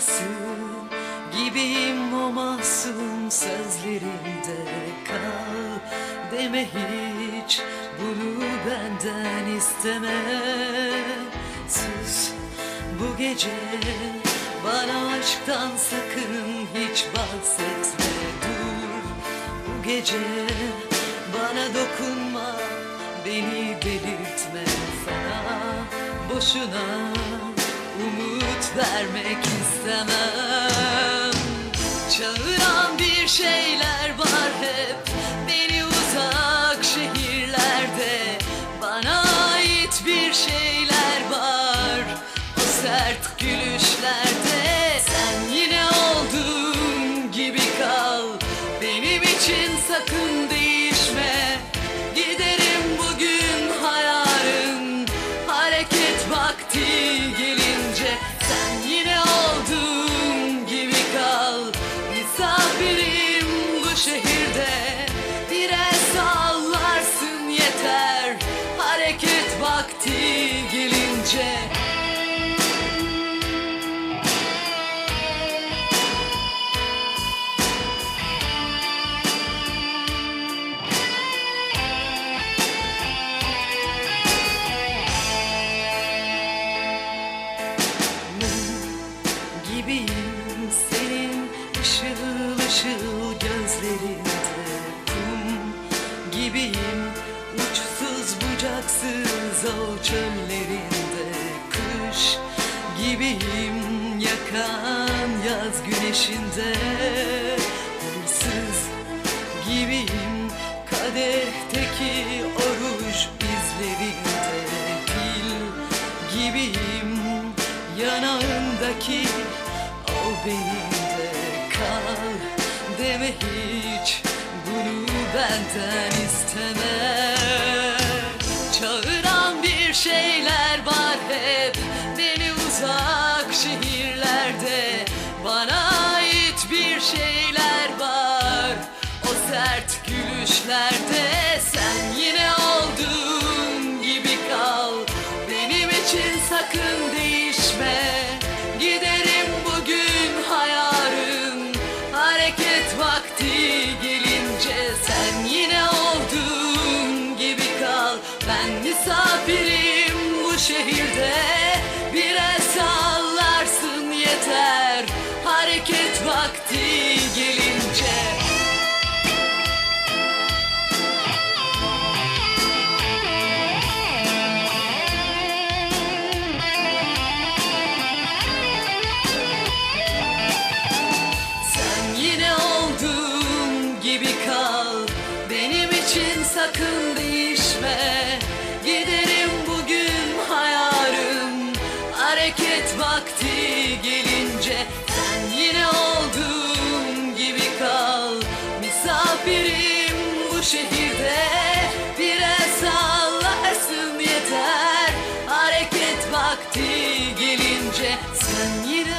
yarası Gibiyim o sözlerinde kal Deme hiç bunu benden isteme. Sus bu gece bana aşktan sakın hiç bahsetme. Dur Bu gece bana dokunma beni delirtme. Sana Boşuna umut vermek istemem. Çağıran bir şeyler var hep ışıl gözlerinde kum gibiyim. Uçsuz bucaksız o çöllerinde kış gibiyim. Yakan yaz güneşinde hırsız gibiyim. Kadehteki oruç izlerinde dil gibiyim. Yanağındaki o benimde kal deme hiç bunu benden isteme. Çağıran bir şeyler var hep beni uzak şehirlerde. Bana ait bir şeyler var o sert gülüşlerde. Sen yine olduğun misafirim bu şehirde. Biraz sallarsın yeter misafirim bu şehirde Biraz sallasın yeter. Hareket vakti gelince sen yine